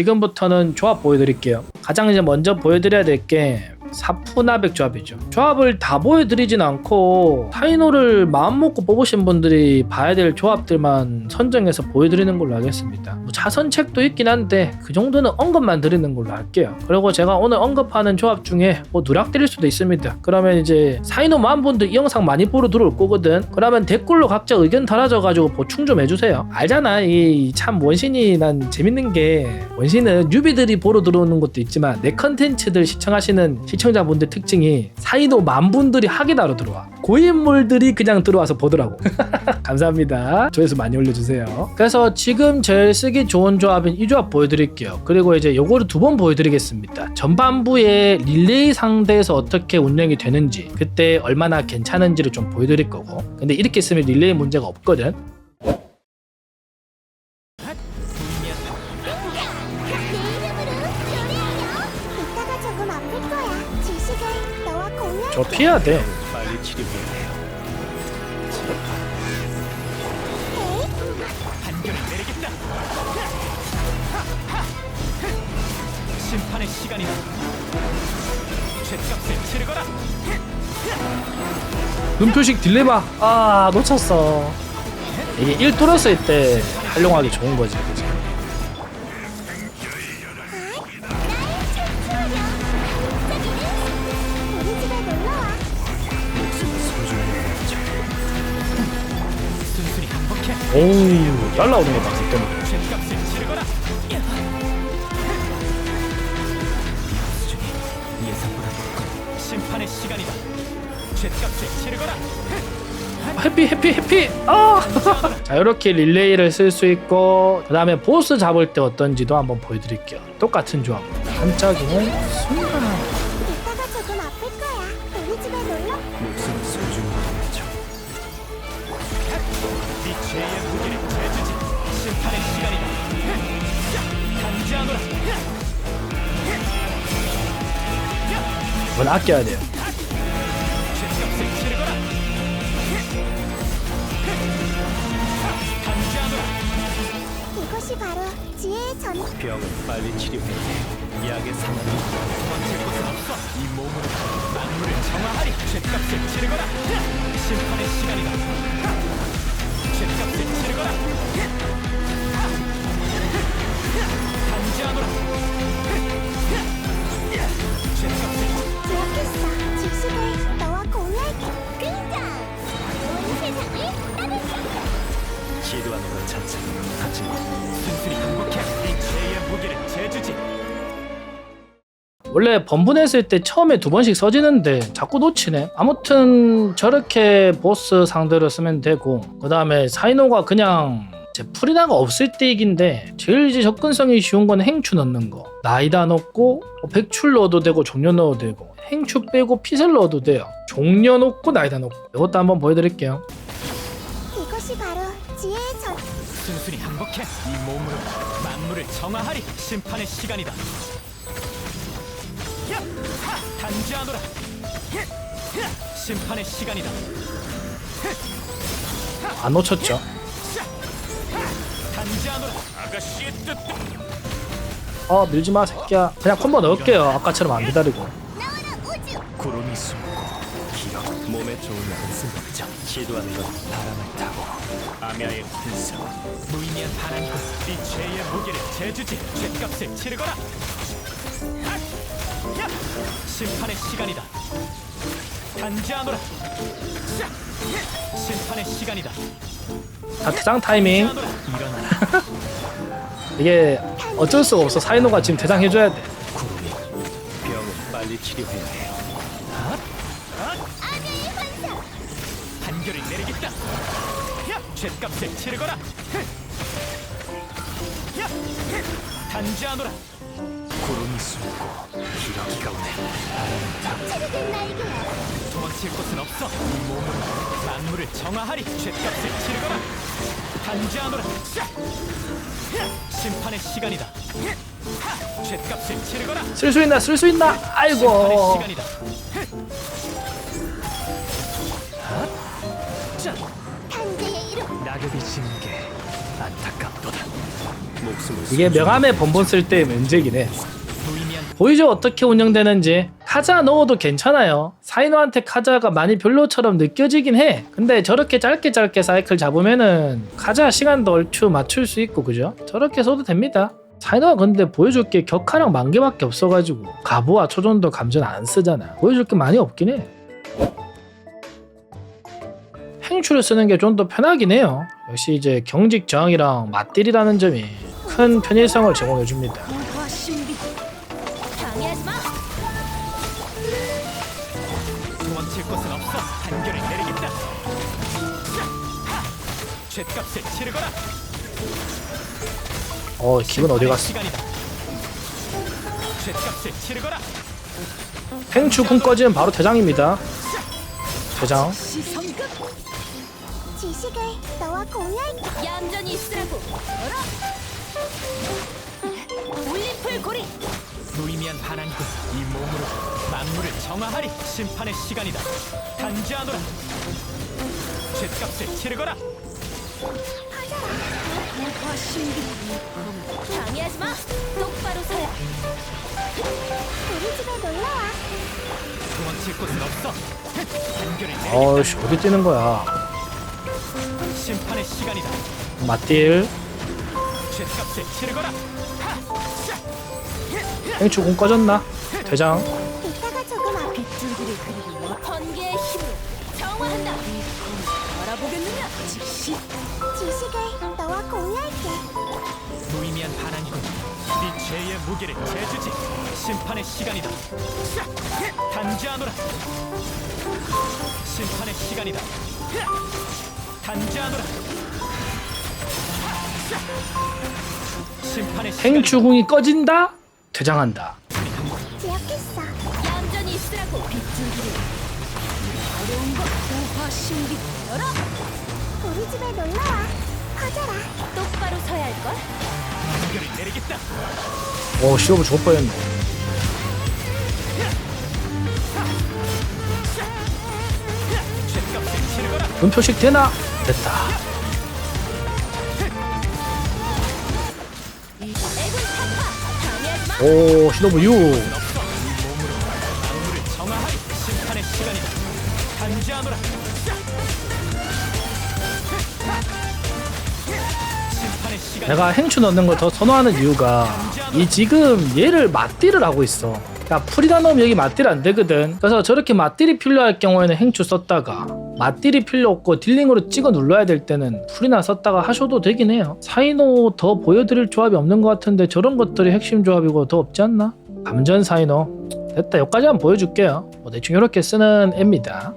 지금부터는 조합 보여드릴게요. 가장 이제 먼저 보여드려야 될 게 사푸나백 조합이죠. 조합을 다 보여드리진 않고 타이노를 마음먹고 뽑으신 분들이 봐야 될 조합들만 선정해서 보여드리는 걸로 하겠습니다. 뭐 자선책도 있긴 한데 그 정도는 언급만 드리는 걸로 할게요. 그리고 제가 오늘 언급하는 조합 중에 뭐 누락드릴 수도 있습니다. 그러면 이제 사이노 만 분들 이 영상 많이 보러 들어올 거거든. 그러면 댓글로 각자 의견 달아줘가지고 보충 좀 해주세요. 알잖아 이 참 원신이 난 재밌는 게 원신은 뉴비들이 보러 들어오는 것도 있지만 내 컨텐츠들 시청하시는 시청 자분들 특징이 사이노 만 분들이 하기나로 들어와. 고인물들이 그냥 들어와서 보더라고. 감사합니다. 조회수 많이 올려주세요. 그래서 지금 제일 쓰기 좋은 조합인 이 조합 보여드릴게요. 그리고 이제 요거를 두 번 보여드리겠습니다. 전반부에 릴레이 상대에서 어떻게 운영이 되는지, 그때 얼마나 괜찮은지를 좀 보여드릴 거고. 근데 이렇게 쓰면 릴레이 문제가 없거든. 저 피해야 돼. 빨리 치료해야 해요. 판결을 내리겠다. 심판의 시간이다. 죗값을 치르거라. 눈표식 딜레마. 아, 놓쳤어. 이게 1 뚫었을 때 활용하기 좋은 거지. 그치? 오우, 날라오는 거 봤을 높군. 심판의 시간이다. 죗값을 치르거라. 해피 해피 해피 아! 자 이렇게 릴레이를 쓸 수 있고 그 다음에 보스 잡을 때 어떤지도 한번 보여드릴게요 똑같은 조합 반짝이는 순간 이따가 조금 아플 거야. 우리 집에 놀러. 목숨을 소중 죄의 무게를 재주지. 심판의 시간이다. 단지하노라. 이건 아껴야 돼요 죗값을 치르거라. 단지하노라. 이것이 바로 지혜의 전. 병은 빨리 치료해야 해요. 약의 상황이 도망칠 곳은 없어. 원래 번분했을 때 처음에 두 번씩 써지는데 자꾸 놓치네 아무튼 저렇게 보스 상대로 쓰면 되고 그 다음에 사이노가 그냥 제 프리나가 없을 때 이긴데 제일 이제 접근성이 쉬운 건 행추 넣는 거 나이다 넣고 뭐 백출 넣어도 되고 종려 넣어도 되고 행추 빼고 피셀 넣어도 돼요 종려 넣고 나이다 넣고 이것도 한번 보여드릴게요 이것이 바로 지혜의 전. 순순히 항복해. 이 몸으로 만물을 정화하리. 심판의 시간이다. 단지하노라. 심판의 시간이다. 안 놓쳤죠 샤! 하! 단지하노라. 아가씨의 뜻. 어 밀지마 새끼야 그냥 콤보 넣을게요 아까처럼 안 기다리고. 구름이 숨고 기억 몸에 좋은 쓴다죠. 시도하는 건 바람을 타고 아미아의 분석 무의미한 바람이고 이 죄의 무게를 재주지. 죗값을 치르거라. 심판의 시간이다. 단지하노라. 심판의 시간이다. 자 대장 타이밍 단지하노라. 일어나라. 이게 어쩔 수가 없어 사이노가 지금 대장 해줘야 돼 구름이 병은 빨리 치료해야 해요. 판결을 내리겠다. 야! 죗값을 치르거라. 야! 단지하노라. 구름이 숨고 기러기 날개야. 도망칠 곳은 없어. 이 몸으로 만물을 정화하리. 죗값을 치르거라. 단지하노라. 샤! 야! 심판의 시간이다. 하! 죗값을 치르거라. 쓸 수 있나 쓸 수 있나 심판의 아이고 시간이다. 자, 단계의 이름. 낙엽이 지는 게 안타깝도다. 목숨을 이게 명함에 번번 쓸 때 문제긴 해 보이죠? 어떻게 운영되는지. 카자 넣어도 괜찮아요. 사이노한테 카자가 많이 별로처럼 느껴지긴 해. 근데 저렇게 짧게 짧게 사이클 잡으면은 카자 시간도 얼추 맞출 수 있고 그죠? 저렇게 써도 됩니다. 사이노가 근데 보여줄 게 격하랑 만개밖에 없어가지고 가부와 초전도 감전 안 쓰잖아. 보여줄 게 많이 없긴 해. 행추를 쓰는 게 좀 더 편하긴 해요. 역시 이제 경직 저항이랑 맞딜이라는 점이 큰 편의성을 제공해 줍니다 죗값을 치르거라 어 기분 어디 갔어 시간이다 죗값을 치르거라 행추군 꺼지면 바로 대장입니다. 대장. 지식을 너와 공유할게. 얌전히 있으라고. 열어. 올림플 고리. 무의미한 반항군 이 몸으로 만물을 정화하리 심판의 시간이다 단지하노라 죗값을 치르거라 방해하지 마. 똑바로 서야. 우리 집에 놀러 와. 도망칠 곳은 없어 단결을 내리겠다 어이씨 어디 뛰는 거야. 심판의 시간이다 맞딜. 죗값을 치르거라 하! 자! 행추군 꺼졌나? 대장. 심판의 시간이다 자! 단지하노라 심판의 시간이다 단지하노라 자! 심판의 시간이다 행추궁이 꺼진다. 대장한다. 기억했어. 얌전히 있으라고. 빗줄기를. 어려운 것. 동화 신비. 열어. 우리 집에 놀러 와. 커져라. 똑바로 서야 할 걸. 단결을 내리겠다 어 시오브 죽을 뻔했네. 이다 단지하노라 심판의 시간 내가 행추 넣는 걸 더 선호하는 이유가 이 지금 얘를 맞딜을 하고 있어. 그러니까 풀이다 넣으면 여기 맞딜 안 되거든. 그래서 저렇게 맞딜이 필요할 경우에는 행추 썼다가 맞딜이 필요 없고 딜링으로 찍어 눌러야 될 때는 풀이나 썼다가 하셔도 되긴 해요. 사이노 더 보여드릴 조합이 없는 것 같은데 저런 것들이 핵심 조합이고 더 없지 않나? 감전 사이노 됐다 여기까지만 보여줄게요. 뭐 대충 이렇게 쓰는 애입니다.